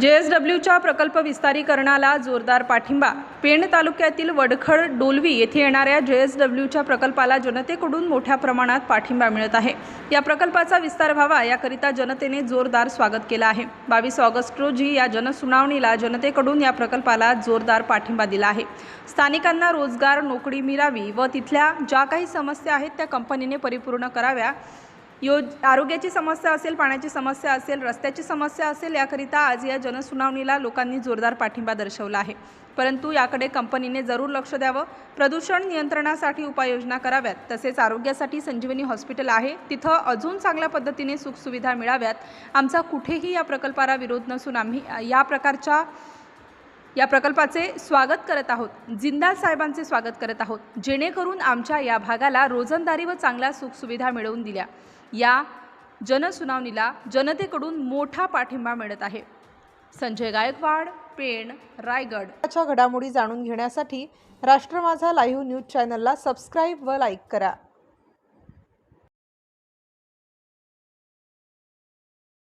जे एस डब्ल्यूच्या प्रकल्प विस्तारीकरणाला जोरदार पाठिंबा. पेण तालुक्यातील वडखड डोलवी येथे येणाऱ्या जे एस डब्ल्यूच्या प्रकल्पाला जनतेकडून मोठ्या प्रमाणात पाठिंबा मिळत आहे. या प्रकल्पाचा विस्तार व्हावा याकरिता जनतेने जोरदार स्वागत केलं आहे. बावीस ऑगस्ट रोजी या जनसुनावणीला जनतेकडून या प्रकल्पाला जोरदार पाठिंबा दिला आहे. स्थानिकांना रोजगार नोकरी मिळावी व तिथल्या ज्या काही समस्या आहेत त्या कंपनीने परिपूर्ण कराव्या यो आरोग्याची समस्या असेल पाण्याची समस्या असेल रस्त्याची समस्या असेल याकरिता आज या जनसुनावणीला लोकांनी जोरदार पाठिंबा दर्शवला आहे. परंतु याकडे कंपनीने जरूर लक्ष द्यावं. प्रदूषण नियंत्रणासाठी उपाययोजना कराव्यात. तसेच आरोग्यासाठी संजीवनी हॉस्पिटल आहे. तिथं अजून चांगल्या पद्धतीने सुखसुविधा मिळाव्यात. आमचा कुठेही या प्रकल्पाला विरोध नसून आम्ही या प्रकारच्या या प्रकल्पाचे स्वागत करत आहोत. जिंदाल साहेबांचे स्वागत करत आहोत. जेणेकरून आमच्या या भागाला रोजंदारी व चांगल्या सुखसुविधा मिळवून दिल्या. या जनसुनावणीला जनतेकडून मोठा पाठिंबा मिळत आहे. संजय गायकवाड पेण रायगड. घडामोडी जाणून घेण्यासाठी राष्ट्र माझा लाईव्ह न्यूज चॅनलला सबस्क्राईब व लाईक करा.